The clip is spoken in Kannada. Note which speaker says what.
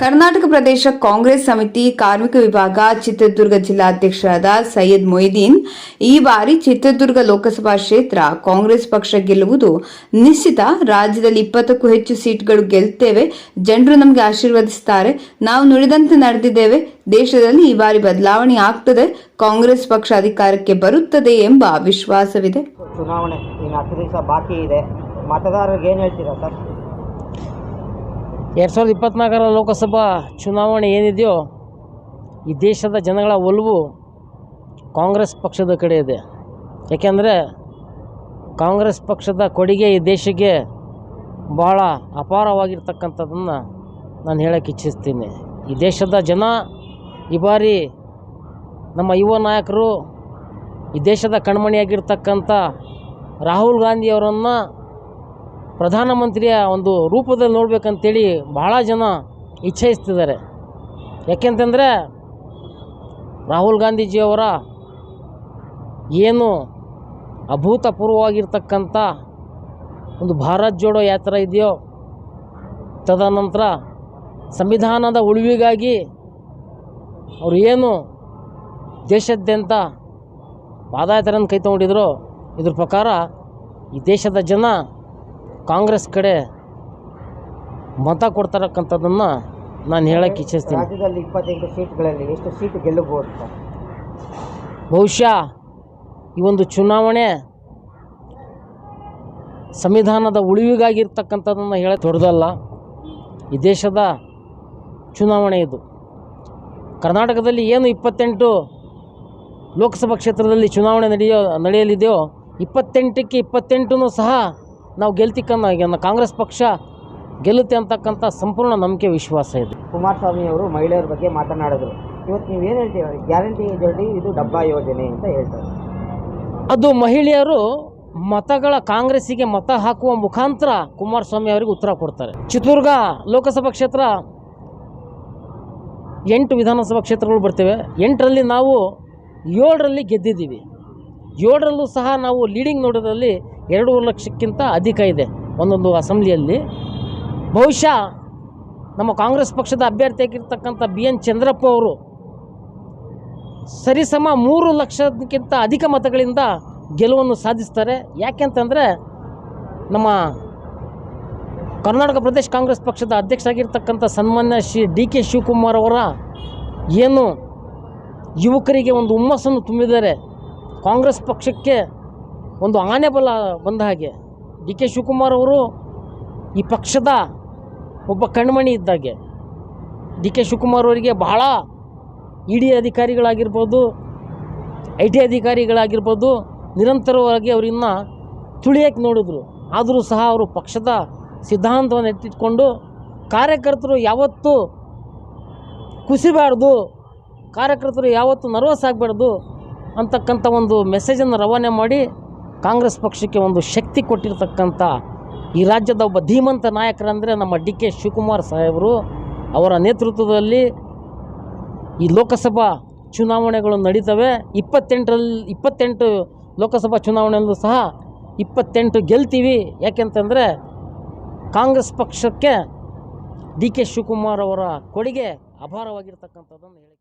Speaker 1: ಕರ್ನಾಟಕ ಪ್ರದೇಶ ಕಾಂಗ್ರೆಸ್ ಸಮಿತಿ ಕಾರ್ಮಿಕ ವಿಭಾಗ ಚಿತ್ರದುರ್ಗ ಜಿಲ್ಲಾಧ್ಯಕ್ಷರಾದ ಸೈಯದ್ ಮೊಯ್ದೀನ್ ಈ ಬಾರಿ ಚಿತ್ರದುರ್ಗ ಲೋಕಸಭಾ ಕ್ಷೇತ್ರ ಕಾಂಗ್ರೆಸ್ ಪಕ್ಷ ಗೆಲ್ಲುವುದು ನಿಶ್ಚಿತ. ರಾಜ್ಯದಲ್ಲಿ ಇಪ್ಪತ್ತಕ್ಕೂ ಹೆಚ್ಚು ಸೀಟ್ಗಳು ಗೆಲ್ತೇವೆ. ಜನರು ನಮಗೆ ಆಶೀರ್ವದಿಸುತ್ತಾರೆ ನಾವು ನುಡಿದಂತೆ ನಡೆದಿದ್ದೇವೆ. ದೇಶದಲ್ಲಿ ಈ ಬಾರಿ ಬದಲಾವಣೆ ಆಗ್ತದೆ. ಕಾಂಗ್ರೆಸ್ ಪಕ್ಷ ಅಧಿಕಾರಕ್ಕೆ ಬರುತ್ತದೆ ಎಂಬ ವಿಶ್ವಾಸವಿದೆ.
Speaker 2: ಚುನಾವಣೆ ಬಾಕಿ ಇದೆ. ಮತದಾರರಿಗೆ ಏನು ಹೇಳ್ತೀರಾ ಸರ್?
Speaker 3: ಎರಡು ಸಾವಿರದ ಇಪ್ಪತ್ತ್ನಾಲ್ಕರ ಲೋಕಸಭಾ ಚುನಾವಣೆ ಏನಿದೆಯೋ ಈ ದೇಶದ ಜನಗಳ ಒಲವು ಕಾಂಗ್ರೆಸ್ ಪಕ್ಷದ ಕಡೆ ಇದೆ. ಯಾಕೆಂದರೆ ಕಾಂಗ್ರೆಸ್ ಪಕ್ಷದ ಕೊಡುಗೆ ಈ ದೇಶಕ್ಕೆ ಭಾಳ ಅಪಾರವಾಗಿರ್ತಕ್ಕಂಥದ್ದನ್ನು ನಾನು ಹೇಳಕ್ಕೆ ಇಚ್ಛಿಸ್ತೀನಿ. ಈ ದೇಶದ ಜನ ಈ ಬಾರಿ ನಮ್ಮ ಯುವ ನಾಯಕರು ಈ ದೇಶದ ಕಣ್ಮಣಿಯಾಗಿರ್ತಕ್ಕಂಥ ರಾಹುಲ್ ಗಾಂಧಿಯವರನ್ನು ಪ್ರಧಾನಮಂತ್ರಿಯ ಒಂದು ರೂಪದಲ್ಲಿ ನೋಡ್ಬೇಕಂತೇಳಿ ಭಾಳ ಜನ ಇಚ್ಛಯಿಸ್ತಿದ್ದಾರೆ. ಯಾಕೆಂತಂದರೆ ರಾಹುಲ್ ಗಾಂಧೀಜಿಯವರ ಏನು ಅಭೂತಪೂರ್ವವಾಗಿರ್ತಕ್ಕಂಥ ಒಂದು ಭಾರತ್ ಜೋಡೋ ಯಾತ್ರೆ ಇದೆಯೋ, ತದನಂತರ ಸಂವಿಧಾನದ ಉಳಿವಿಗಾಗಿ ಅವರು ಏನು ದೇಶಾದ್ಯಂತ ಪಾದಯಾತ್ರೆಯನ್ನು ಕೈ ತೊಗೊಂಡಿದ್ರು ಇದ್ರ ಪ್ರಕಾರ ಈ ದೇಶದ ಜನ ಕಾಂಗ್ರೆಸ್ ಕಡೆ ಮತ ಕೊಡ್ತಾರಕ್ಕಂಥದ್ದನ್ನು ನಾನು ಹೇಳಕ್ಕೆ ಇಚ್ಛಿಸ್ತೀನಿ.
Speaker 2: ರಾಜ್ಯದಲ್ಲಿ ಇಪ್ಪತ್ತೆಂಟು ಸೀಟ್ಗಳಲ್ಲಿ ಎಷ್ಟು ಸೀಟ್ ಗೆಲ್ಲಬಹುದು ಸರ್
Speaker 3: ಬಹುಶಃ ಈ ಒಂದು ಚುನಾವಣೆ ಸಂವಿಧಾನದ ಉಳಿವಿಗಾಗಿರ್ತಕ್ಕಂಥದ್ದನ್ನು ಹೇಳ ದೊಡ್ಡದಲ್ಲ. ಈ ದೇಶದ ಚುನಾವಣೆ ಇದು. ಕರ್ನಾಟಕದಲ್ಲಿ ಏನು ಇಪ್ಪತ್ತೆಂಟು ಲೋಕಸಭಾ ಕ್ಷೇತ್ರದಲ್ಲಿ ಚುನಾವಣೆ ನಡೆಯೋ ನಡೆಯಲಿದೆಯೋ ಇಪ್ಪತ್ತೆಂಟಕ್ಕೆ ಇಪ್ಪತ್ತೆಂಟು ಸಹ ನಾವು ಗೆಲ್ತಿಕ್ಕನ್ನ ಕಾಂಗ್ರೆಸ್ ಪಕ್ಷ ಗೆಲ್ಲುತ್ತೆ ಅಂತಕ್ಕಂಥ ಸಂಪೂರ್ಣ ನಂಬಿಕೆ ವಿಶ್ವಾಸ ಇದೆ.
Speaker 2: ಕುಮಾರಸ್ವಾಮಿ ಅವರು ಮಹಿಳೆಯರ ಬಗ್ಗೆ ಮಾತನಾಡಿದರು. ಇವತ್ತು ನೀವು ಏನು ಹೇಳ್ತೀರಾ? ಗ್ಯಾರಂಟಿ ಯೋಜನೆ ಇದು ಡಬ್ಬಾ ಯೋಜನೆ ಅಂತ ಹೇಳ್ತಾರೆ.
Speaker 3: ಅದು ಮಹಿಳೆಯರು ಮತಗಳ ಕಾಂಗ್ರೆಸ್ಸಿಗೆ ಮತ ಹಾಕುವ ಮುಖಾಂತರ ಕುಮಾರಸ್ವಾಮಿ ಅವರಿಗೆ ಉತ್ತರ ಕೊಡ್ತಾರೆ. ಚಿತ್ರದುರ್ಗ ಲೋಕಸಭಾ ಕ್ಷೇತ್ರ ಎಂಟು ವಿಧಾನಸಭಾ ಕ್ಷೇತ್ರಗಳು ಬರ್ತೇವೆ. ಎಂಟರಲ್ಲಿ ನಾವು ಏಳರಲ್ಲಿ ಗೆದ್ದಿದ್ದೀವಿ. ಏಳರಲ್ಲೂ ಸಹ ನಾವು ಲೀಡಿಂಗ್ ನೋಡೋದ್ರಲ್ಲಿ ಎರಡೂವರೆ ಲಕ್ಷಕ್ಕಿಂತ ಅಧಿಕ ಇದೆ ಒಂದೊಂದು ಅಸೆಂಬ್ಲಿಯಲ್ಲಿ. ಬಹುಶಃ ನಮ್ಮ ಕಾಂಗ್ರೆಸ್ ಪಕ್ಷದ ಅಭ್ಯರ್ಥಿಯಾಗಿರ್ತಕ್ಕಂಥ ಬಿ ಎನ್ ಚಂದ್ರಪ್ಪ ಅವರು ಸರಿಸಮ ಮೂರು ಲಕ್ಷಕ್ಕಿಂತ ಅಧಿಕ ಮತಗಳಿಂದ ಗೆಲುವನ್ನು ಸಾಧಿಸ್ತಾರೆ. ಯಾಕೆಂತಂದರೆ ನಮ್ಮ ಕರ್ನಾಟಕ ಪ್ರದೇಶ ಕಾಂಗ್ರೆಸ್ ಪಕ್ಷದ ಅಧ್ಯಕ್ಷರಾಗಿರ್ತಕ್ಕಂಥ ಸನ್ಮಾನ್ಯ ಶ್ರೀ ಡಿ ಕೆ ಶಿವಕುಮಾರ್ ಅವರ ಏನು ಯುವಕರಿಗೆ ಒಂದು ಹುಮ್ಮಸ್ಸನ್ನು ತುಂಬಿದ್ದಾರೆ. ಕಾಂಗ್ರೆಸ್ ಪಕ್ಷಕ್ಕೆ ಒಂದು ಆನೆ ಬಲ ಬಂದ ಹಾಗೆ ಡಿ ಕೆ ಶಿವಕುಮಾರ್ ಅವರು ಈ ಪಕ್ಷದ ಒಬ್ಬ ಕಣ್ಮಣಿ ಇದ್ದಾಗೆ ಡಿ ಕೆ ಶಿವಕುಮಾರ್ ಅವರಿಗೆ ಬಹಳ ಇ ಡಿ ಅಧಿಕಾರಿಗಳಾಗಿರ್ಬೋದು ಐ ಟಿ ಅಧಿಕಾರಿಗಳಾಗಿರ್ಬೋದು, ನಿರಂತರವಾಗಿ ಅವರನ್ನು ತುಳಿಯಕ್ಕೆ ನೋಡಿದ್ರು. ಆದರೂ ಸಹ ಅವರು ಪಕ್ಷದ ಸಿದ್ಧಾಂತವನ್ನು ಎತ್ತಿಟ್ಕೊಂಡು ಕಾರ್ಯಕರ್ತರು ಯಾವತ್ತೂ ಕುಸಿಬಾರ್ದು, ಕಾರ್ಯಕರ್ತರು ಯಾವತ್ತೂ ನರ್ವಸ್ ಆಗಬಾರ್ದು ಅಂತಕ್ಕಂಥ ಒಂದು ಮೆಸೇಜನ್ನು ರವಾನೆ ಮಾಡಿ ಕಾಂಗ್ರೆಸ್ ಪಕ್ಷಕ್ಕೆ ಒಂದು ಶಕ್ತಿ ಕೊಟ್ಟಿರ್ತಕ್ಕಂಥ ಈ ರಾಜ್ಯದ ಒಬ್ಬ ಧೀಮಂತ ನಾಯಕರಂದರೆ ನಮ್ಮ ಡಿ ಕೆ ಶಿವಕುಮಾರ್ ಸಾಹೇಬರು. ಅವರ ನೇತೃತ್ವದಲ್ಲಿ ಈ ಲೋಕಸಭಾ ಚುನಾವಣೆಗಳು ನಡೀತವೆ. ಇಪ್ಪತ್ತೆಂಟರಲ್ಲಿ, ಇಪ್ಪತ್ತೆಂಟು ಲೋಕಸಭಾ ಚುನಾವಣೆಯಲ್ಲೂ ಸಹ ಇಪ್ಪತ್ತೆಂಟು ಗೆಲ್ತೀವಿ. ಯಾಕೆಂತಂದರೆ ಕಾಂಗ್ರೆಸ್ ಪಕ್ಷಕ್ಕೆ ಡಿ ಕೆ ಶಿವಕುಮಾರ್ ಅವರ ಕೊಡುಗೆ ಅಪಾರವಾಗಿರ್ತಕ್ಕಂಥದ್ದನ್ನು ಹೇಳಿ